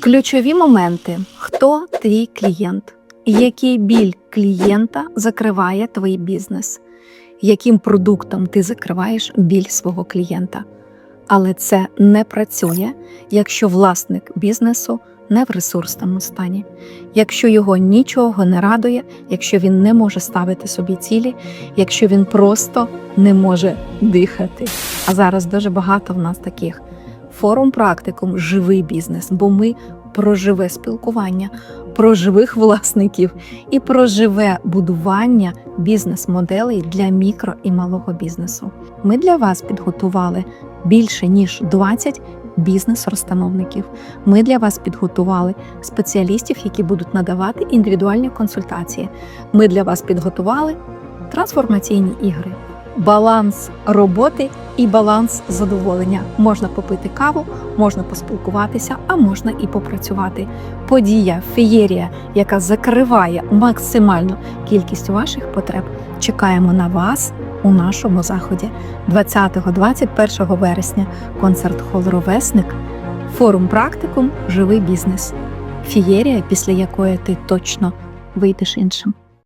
Ключові моменти: хто твій клієнт, який біль клієнта закриває твій бізнес, яким продуктом ти закриваєш біль свого клієнта. Але це не працює, якщо власник бізнесу не в ресурсному стані, якщо його нічого не радує, якщо він не може ставити собі цілі, якщо він просто не може дихати. А зараз дуже багато в нас таких. Форум практикум живий бізнес, бо ми про живе спілкування, про живих власників і про живе будування бізнес-моделей для мікро і малого бізнесу. Ми для вас підготували більше ніж 20 бізнес-розстановників. Ми для вас підготували спеціалістів, які будуть надавати індивідуальні консультації. Ми для вас підготували трансформаційні ігри, баланс роботи і баланс задоволення. Можна попити каву, можна поспілкуватися, а можна і попрацювати. Подія, феєрія, яка закриває максимальну кількість ваших потреб. Чекаємо на вас у нашому заході 20-21 вересня. Концерт хол Ровесник, форум практикум Живий бізнес. Фієрія, після якої ти точно вийдеш іншим.